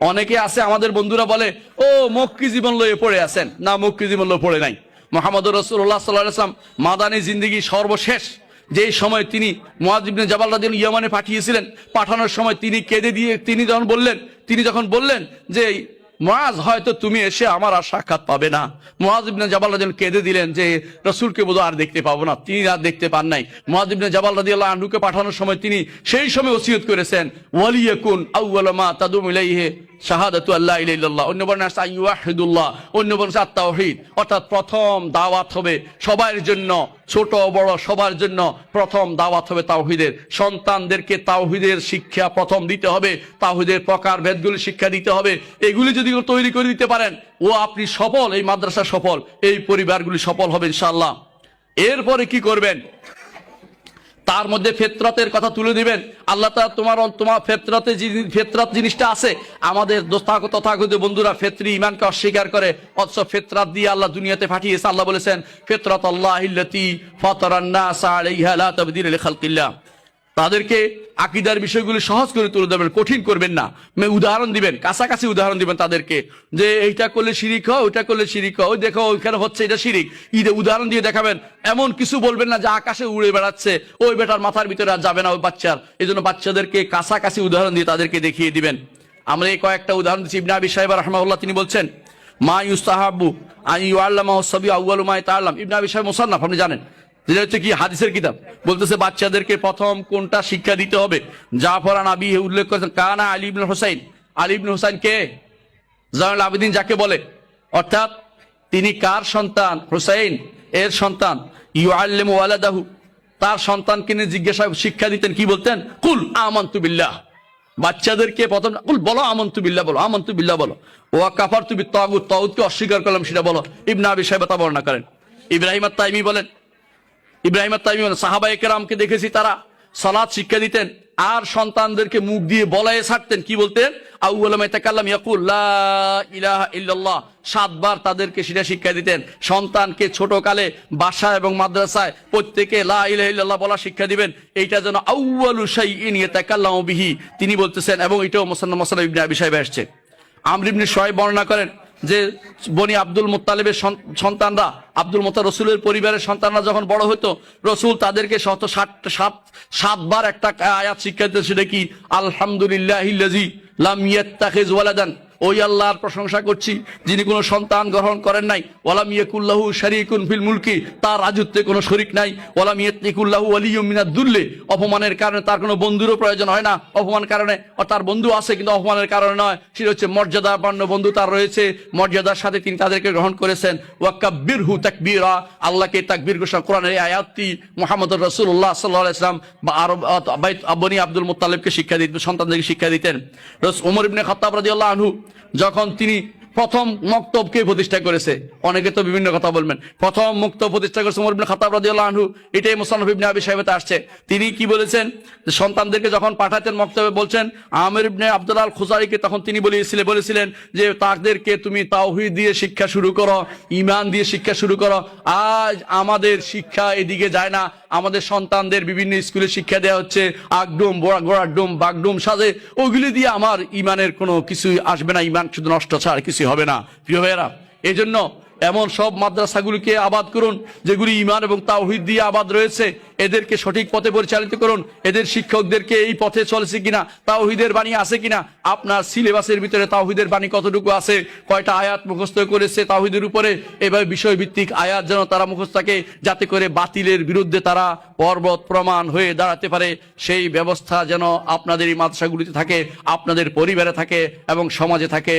অনেকে আছে, আমাদের বন্ধুরা বলে, ও, মক্কি জীবন লয়ে পড়ে আছেন। না, মক্কি জীবন লয়ে পড়ে নাই। মোহাম্মদ রসুল্লাহ সাল্লাম মাদানী জিন্দিগি সর্বশেষ। যেই সময় তিনি মুয়াজিবনে জাবাল রাদিন ইয়ামানে পাঠিয়েছিলেন, পাঠানোর সময় তিনি কেঁদে দিয়ে, তিনি যখন বললেন, তিনি যখন বললেন যে মহাজ হয়তো তুমি এসে আমার আর সাক্ষাৎ পাবে না। মহাজ ইবনে জাবাল রাদিয়াল্লাহু কেঁদে দিলেন যে, রসুলকে বোধ আর দেখতে পাবো না। তিনি আর দেখতে পান নাই। মহাজ ইবনে জাবাল রাদিয়াল্লাহু আনহুকে পাঠানোর সময় তিনি সেই সময় ওসিয়ত করেছেন, ওয়ালিয়াকুন আউয়াল মা তাদুম ইলাইহি শাহাদাতু আল্লাহ ইল্লাল্লাহ অন্য বর্ণে অন্য বর্ণে আছে আত-তাওহীদ অর্থাৎ প্রথম দাওয়াত হবে সবার জন্য, ছোট বড় সবার জন্য প্রথম দাওয়াত হবে তাওহীদের। সন্তানদেরকে তাওহীদের শিক্ষা প্রথম দিতে হবে, তাওহীদের প্রকার ভেদগুলি শিক্ষা দিতে হবে। এগুলি যদি তৈরি করে দিতে পারেন, ও আপনি সফল, এই মাদ্রাসা সফল, এই পরিবারগুলি সফল হবে ইনশাআল্লাহ। এরপরে কি করবেন? তার মধ্যে ফেতরতের কথা তুলে দিবেন। আল্লাহ তালা তোমার তোমার ফেতরতে ফেতরাত জিনিসটা আছে, আমাদের দোস্তাক তথাগত বন্ধুরা ফেতরি ইমানকে অস্বীকার করে, অথচ ফেতরাত দিয়ে আল্লাহ দুনিয়াতে পাঠিয়েছে। আল্লাহ বলেছেন, ফেতরাত আল্লাহ ইল্লাতি ফাতারান নাস আলাইহা লা তাবদীল লিখালকিল্লাহ তাদেরকে আকিদার বিষয়গুলি সহজ করে তুলে দেবেন, কঠিন করবেন না। উদাহরণ দিবেন, কাছাকাছি উদাহরণ দিবেন তাদেরকে, যে এইটা করলে শিরিক হয়, ওইটা করলে শিরিক হয়, ওই দেখো ওইখানে হচ্ছে এটা শিরিক। ঈদে উদাহরণ দিয়ে দেখাবেন, এমন কিছু বলবেন না যে আকাশে উড়ে বেড়াচ্ছে, ওই বেটার মাথার ভিতরে আর যাবে না ওই বাচ্চার। এই জন্য বাচ্চাদেরকে কাছাকাছি উদাহরণ দিয়ে তাদেরকে দেখিয়ে দিবেন। আমরা এই কয়েকটা উদাহরণ দিচ্ছি। ইবনা আবি সাহেব রহমাউল্লাহ তিনি বলছেন, মা ইউস্তাহাবু আই ইউআল্লামা সবি আউয়ালু মা তাআল্লাম ইবনা আবি সাহেব মুসান্নাফ, আপনি জানেন। যেটা হচ্ছে কি, হাদিসের কিতাব। বলতেছে, বাচ্চাদেরকে প্রথম কোনটা শিক্ষা দিতে হবে? জাফরান আবি উল্লেখ করেছেন, কানা আলী ইবনে হোসাইন। আলী ইবনে হোসাইন কে? জানুল আবেদিন যাকে বলে। অর্থাৎ, তিনি কার সন্তান? হোসাইন এর সন্তান। ইউ আল্লেম ওয়ালাদাহু। তার সন্তানকে নিয়ে জিজ্ঞাসা শিক্ষা দিতেন, কি বলতেন? কুল আমন্তু বিল্লাহ। বাচ্চাদেরকে প্রথম, কুল বলো, আমন্তু বিল্লাহ বলো, আমন্তু বিল্লাহ বলো। ওয়া কাফার তুমি তাগুত তাগুতকে অস্বীকার করলাম, সেটা বলো। ইবনা আবি সাহেব তা বর্ণনা করেন। ইব্রাহিম তাইমি বলেন ইব্রাহিম তাইমি সাহাবা দেখেছি তারা সালাদ শিক্ষা দিতেন, আর সন্তানদেরকে মুখ দিয়ে বলায় ছাড়তেন। কি বলতেন? সাতবার তাদেরকে সেটা শিক্ষা দিতেন। সন্তানকে ছোট কালে বাসা এবং মাদ্রাসায় প্রত্যেকে লা ইলাহা ইল্লাল্লাহ বলা শিক্ষা দিবেন। এইটা যেন আউ্বালু শাইইন ইয়াতাকাল্লামু বিহি। তিনি বলতেছেন, এবং এটাও মুসান্নাফ মুসান্নাফ ইবনে আবি সাহেব আসছে আমর ইবনে সোহাইব বর্ণনা করেন যে বনি আব্দুল মোত্তালেবের সন্তানরা, আব্দুল মোত্তা রসুলের পরিবারের সন্তানরা যখন বড় হতো রসুল তাদেরকে শত ষাট সাত, সাতবার একটা আয়াত শিক্ষা দিতে সেটা কি? আলহামদুলিল্লাহ লাম ইয়াত্তাখিজ ওয়ালাদান। ওই আল্লাহর প্রশংসা করছি, যিনি কোনো সন্তান গ্রহণ করেন নাই। ওয়ালাম ইয়াকুল্লাহু শারীকুন ফিল মুলকি, তার রাজত্বে কোনো শরিক নাই। ওয়ালাম ইয়াতনিকুল্লাহু ওয়ালিয়্যুম মিনাদ-দুল্লি অপমানের কারণে তার কোনো বন্ধুরও প্রয়োজন হয় না। অপমান কারণে তার বন্ধু আছে কিন্তু অপমানের কারণে নয়। সেটা হচ্ছে মর্যাদা মর্যাদাপন্ন বন্ধু তার রয়েছে। মর্যাদার সাথে তিনি তাদেরকে গ্রহণ করেছেন। ওয়াক্কাব্বিরহু তাকবীরা, আল্লাহকে তাকবীর ঘোষণা, কোরআনের আয়াতটি মুহাম্মদুর রাসূলুল্লাহ সাল্লাল্লাহু আলাইহি সাল্লাম বা আরব বাইত বনি আব্দুল মুত্তালিবকে শিক্ষা দিতেন, সন্তানদেরকে শিক্ষা দিতেন। রস ওমর ইবনে খাত্তাব রাদিয়াল্লাহু আনহু যখন তিনি প্রথম মক্তবকে প্রতিষ্ঠা করেছে, অনেকে তো বিভিন্ন কথা বলবেন, প্রথম মুক্ত প্রতিষ্ঠা করেছে ওমর ইবনে খাত্তাব রাদিয়াল্লাহু আনহু, এটাই মুসান্নাফ ইবনে আবি সাহেবতে আসছে। তিনি কি বলেছেন? সন্তানদেরকে যখন পাঠাতেন মক্তবে বলছেন, আমির ইবনে আব্দুল্লাহ আল খুজারিকে তখন তিনি বলেছিলেন বলেছিলেন যে, তাদেরকে তুমি তাওহীদ দিয়ে শিক্ষা শুরু করো ইমান দিয়ে শিক্ষা শুরু করো, আজ আমাদের শিক্ষা এদিকে যায় না আমাদের সন্তানদের বিভিন্ন স্কুলে শিক্ষা দেওয়া হচ্ছে। আগডুম, বড়া গোড়ার ডুম বাগডুম সাজে। ওগুলি দিয়ে আমার ইমানের কোনো কিছুই আসবে না। ইমান শুধু নষ্ট ছাড়া কিছুই হবে না। প্রিয় ভাইয়েরা এই জন্য এমন সব মাদ্রাসাগুলিকে আবাদ করুন, যেগুলি ইমান এবং তাওহিদ দিয়ে আবাদ রয়েছে। এদেরকে সঠিক পথে পরিচালিত করুন। এদের শিক্ষকদেরকে এই পথে চলছে কিনা, তাওহিদের বাণী আছে কিনা, আপনার সিলেবাসের ভিতরে তাওহিদের বাণী কতটুকু আছে, কয়টা আয়াত মুখস্থ করেছে তাওহিদের উপরে, এভাবে বিষয়ভিত্তিক আয়াত যেন তারা মুখস্থ থাকে, যাতে করে বাতিলের বিরুদ্ধে তারা পর্বত প্রমাণ হয়ে দাঁড়াতে পারে। সেই ব্যবস্থা যেন আপনাদের এই মাদ্রাসাগুলিতে থাকে, আপনাদের পরিবারে থাকে এবং সমাজে থাকে।